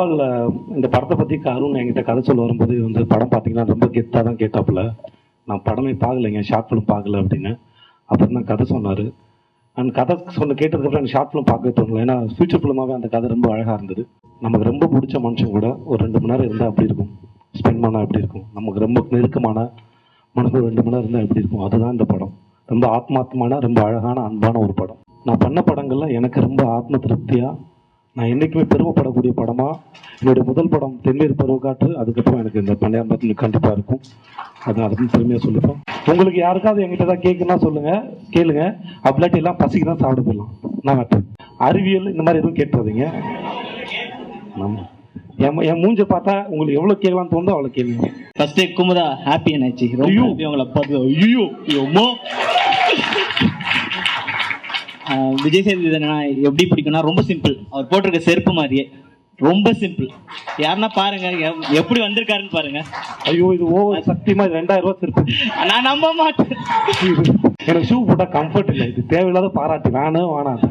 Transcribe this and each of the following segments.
Of இந்த படத்தை பற்றி அருண் என்கிட்ட கதை சொல்ல வரும்போது வந்து படம் பார்த்தீங்கன்னா ரொம்ப கெத்தாக தான் கேட்டாப்புல. நான் படமே பார்க்கலைங்க ஷார்ட் ஃபிலிம் பார்க்கல அப்படின்னு. அப்புறம் தான் கதை சொன்னார். அந்த கதை சொன்ன கேட்டதுக்கப்புறம் எனக்கு ஷார்ட் ஃபிலிம் பார்க்க தோணல. ஏன்னா ஃபியூச்சர் ஃபிலிமாகவே அந்த கதை ரொம்ப அழகாக இருந்தது. நமக்கு ரொம்ப பிடிச்ச மனுஷன் கூட ஒரு ரெண்டு மணி நேரம் இருந்தால் அப்படி இருக்கும்? ஸ்பெண்ட் பண்ணால் எப்படி இருக்கும்? நமக்கு ரொம்ப நெருக்கமான மனசு ரெண்டு மணி நேரம் இருந்தால் எப்படி இருக்கும்? அதுதான் இந்த படம். ரொம்ப ஆத்மார்த்தமான ரொம்ப அழகான அன்பான ஒரு படம். நான் பண்ண படங்கள்ல எனக்கு ரொம்ப ஆத்ம திருப்தியாக நான் என்றைக்குமே பெருமைப்படக்கூடிய படமாக என்னுடைய முதல் படம் தென்மேற்கு பருவக்காற்று. அதுக்கப்புறம் எனக்கு இந்த பண்டையாம்பரத்தில் கண்டிப்பாக இருக்கும். அது அதுக்கும் பெருமையாக சொல்லிப்போம் உங்களுக்கு யாருக்காவது என்கிட்ட தான் கேட்குன்னா சொல்லுங்கள் கேளுங்க. அப்படிலாட்டி எல்லாம் பசிக்கு தான் சாப்பிட போயிடலாம். நான் மாட்டேன் அறிவியல் இந்த மாதிரி எதுவும் கேட்டுறதீங்க. ஆமாம் என் என் மூஞ்ச பார்த்தா உங்களுக்கு எவ்வளோ கேட்கலாம்னு தோணுதோ அவ்வளோ கேளுங்க. ஃபர்ஸ்ட் குமுதா ஹாப்பி என்னாச்சு ரொம்ப உங்களை பார்த்து ஐயோ விஜய் சேதுபதி என்னன்னா எப்படி பிடிக்கும்னா ரொம்ப சிம்பிள் அவர் போட்டிருக்க செருப்பு மாதிரியே. ரொம்ப சிம்பிள் யாருன்னா பாருங்க எப்- எப்படி வந்திருக்காருன்னு பாருங்க. ஐயோ இது ஓவர் சத்தியமாக இது ரெண்டாயிரம் ரூபா திருப்பி நான் நம்ப மாட்டேன். எனக்கு ஷூ போட்டால் கம்ஃபர்ட் இல்லை. இது தேவையில்லாத பாராட்டு. வேணும் வேணாம்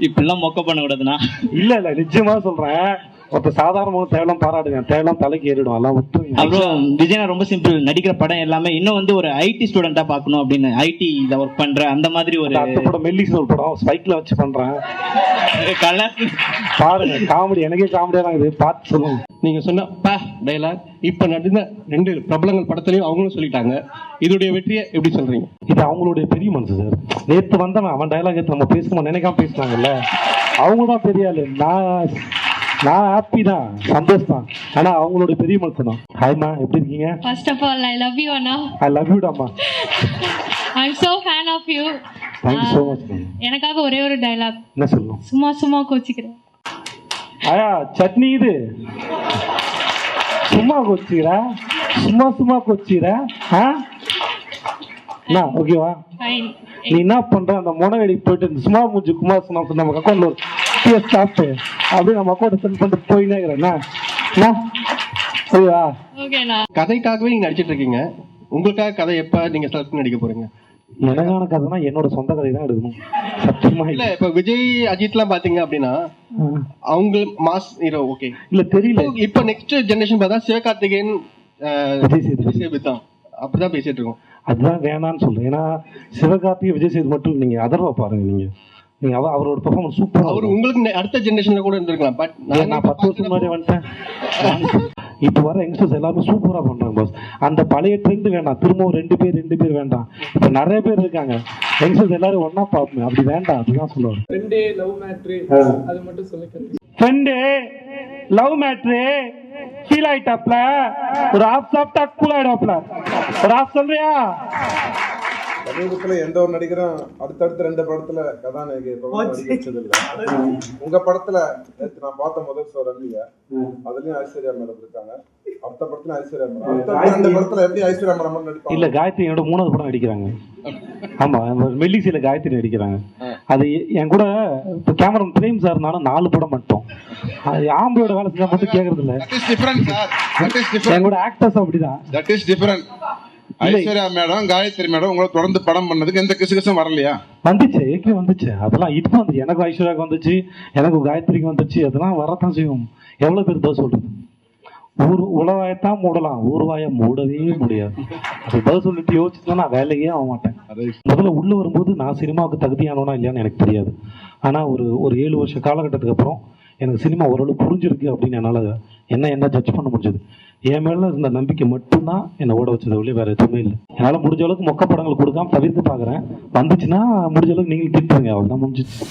இப்படிலாம் மொக்க பண்ணக்கூடாதுண்ணா. இல்ல இல்ல நிச்சயமா சொல்றேன். ஒருத்த சாதாரணமாக தேவையில்லாம் பாராட்டுங்க. தேவையில்லாம் தலைக்கு ஏறிடும். எல்லாம் விட்டுருங்க அப்புறம் விஜயனா ரொம்ப சிம்பிள் நடிக்கிற படம் எல்லாமே இன்னும் வந்து ஒரு ஐடி ஸ்டூடெண்டா பார்க்கணும் அப்படின்னு ஐடி இதை ஒர்க் பண்ற அந்த மாதிரி ஒரு அடுத்த படம் மெல்லிஸ் ஒரு படம். ஸ்பைக்ல வச்சு பண்றேன். பாருங்க காமெடி எனக்கே காமெடியா தான் இது பார்த்து சொல்லுங்க. நீங்க சொன்ன பா டயலாக் இப்ப நடந்த ரெண்டு பிரபலங்கள் படத்துலயும் அவங்களும் சொல்லிட்டாங்க. இதோடைய வெற்றியை எப்படி சொல்றீங்க? இது அவங்களுடைய பெரிய மனசு சார். நேத்து வந்தவன் அவன் டயலாக் எடுத்து நம்ம பேசணும்? நினைக்காம பேசுனாங்கல்ல. அவங்க தான் பெரிய ஆளு. நான் நான் ஹாப்பி தான். சந்தோஷ் தான் ஆனா அவங்களுடைய பெரிய மனசு தான் ஹாய்மா எப்படி இருக்கீங்க? First of all, I love you, Anna. I love you டாமா I'm so fan of you. Thank you so much எனக்காக ஒரே ஒரு டைலாக் என்ன சொல்லணும்? சும்மா சும்மா கோச்சிக்கிறேன். ஆயா சட்னி இது. சும்மா கொச்சிக்கிறா? சும்மா சும்மா கொச்சிக்கிற? ஆ? ஓகேவா ஃபைன் நீ என்ன பண்ற? அந்த முனவெடிக்கு போயிட்டு சும்மா மூஞ்சி குமார் சொன்னா நம்ம அக்கௌண்ட்ல ஒரு டிஎஸ் சாப்பிட்டு அப்படியே நம்ம அக்கௌண்ட் சென்ட் பண்ணிட்டு போயினே இருக்கிறேன். கதைக்காகவே நீங்க நடிச்சிட்டு இருக்கீங்க. உங்களுக்காக கதை எப்ப நீங்க செலக்ட் பண்ணி நடிக்க போறீங்க? எனக்கான கதைனா என்னோட சொந்த கதை தான் எடுக்கணும். சத்தியமா இல்ல இப்ப விஜய் அஜித்லாம் பாத்தீங்க அப்படின்னா அவங்க மாஸ் ஹீரோ ஓகே இல்ல தெரியல. இப்ப நெக்ஸ்ட் ஜெனரேஷன் பார்த்தா சிவகார்த்திகேயன். விஜய் சேதுபதி தான். அப்படிதான் பேசிட்டு இருக்கோம். அதுதான் வேணான்னு சொல்றேன். ஏன்னா சிவகார்த்திகை விஜய் சேது மட்டும் நீங்க அதர்வா பாருங்க நீங்க. நீங்க அவ- அவரோட பெர்ஃபார்மன்ஸ் சூப்பரா அவர் உங்களுக்கு அடுத்த ஜெனரேஷன்ல கூட இருந்திருக்கலாம். பட் நான் பத்து வருஷம் முன்னாடி வந்துட்டேன். இப்போ வர யங்ஸ்டர்ஸ் எல்லாருமே சூப்பரா பண்றாங்க பாஸ் அந்த பழைய ட்ரெண்ட் வேண்டாம். திரும்பவும் ரெண்டு பேர் ரெண்டு பேர் வேண்டாம். இப்போ நிறைய பேர் இருக்காங்க. யங்ஸ்டர்ஸ் எல்லாரும் ஒண்ணா பார்ப்போம் அப்படி வேண்டாம். அதுதான் சொல்லுவாங்க ஃப்ரெண்டே லவ் மேட்ரு அது மட்டும் சொல்லிக்கிறேன் ஃப்ரெண்டு லவ் மேட்ரு ஃபீல் ஆயிட்டாப்ல. ஒரு ஆஃப் சாப்பிட்டா கூல் ஆயிடாப்ல சொல்றியா? சமீபத்துல எந்த ஒரு நடிகரும் அடுத்தடுத்த ரெண்டு படத்துல கதாநாயகி உங்க படத்துல நான் பார்த்த முதல் ஷோ ரன்னிங்க அதுலயும் ஐஸ்வர்யா மேடம் இருக்காங்க. அடுத்த படத்துல ஐஸ்வர்யா மேடம். அடுத்த ரெண்டு படத்துல எப்படி ஐஸ்வர்யா மேடம் நடிப்பாங்க? இல்ல காயத்ரி என்னோட மூணாவது படம் நடிக்கிறாங்க. ஆமா மெல்லிசையில காயத்ரி நடிக்கிறாங்க. அது என் கூட இப்போ கேமரா பிரேம் சார் இருந்தாலும் நாலு படம் மட்டும். அது ஆம்பளையோட வேலை செஞ்சா மட்டும் கேக்குறது இல்ல. என் கூட ஆக்டர்ஸ் அப்படிதான். That is different. Aishwarya madam Gayathri madam உங்களை தொடர்ந்து படம் பண்ணதுக்கு எந்த கிசுகிசும் வரலையா? வந்துச்சு ஏற்கனவே வந்துச்சு. அதெல்லாம் இப்போ வந்து எனக்கு ஐஸ்வர்யாவுக்கு வந்துச்சு எனக்கு காயத்ரிக்கு வந்துச்சு. அதெல்லாம் வரத்தான் செய்யும். எவ்வளவு பேர் தான் சொல்றது? ஊர் உலவாயத்தான் மூடலாம். ஊர்வாயை மூடவே முடியாது. அது பதில் சொல்லிட்டு யோசிச்சுதான் நான் வேலையே ஆக மாட்டேன். முதல்ல உள்ள வரும்போது நான் சினிமாவுக்கு தகுதியானவனா இல்லையான்னு எனக்கு தெரியாது. ஆனா ஒரு ஒரு ஏழு வருஷ காலகட்டத்துக்கு அப்புறம் எனக்கு சினிமா ஓரளவு புரிஞ்சிருக்கு அப்படின்னு என்னால என்ன என்ன ஜட்ஜ் பண்ண முடிஞ்சது. என் மேல இருந்த நம்பிக்கை மட்டும்தான் என்னை ஓட வச்சதை ஒழிய வேற எதுவுமே இல்லை. என்னால முடிஞ்ச அளவுக்கு மொக்க படங்கள் கொடுக்காம தவிர்த்து பாக்குறேன். வந்துச்சுன்னா முடிஞ்ச அளவுக்கு நீங்க திட்டுங்க அவ்வளவுதான் முடிஞ்சிச்சு.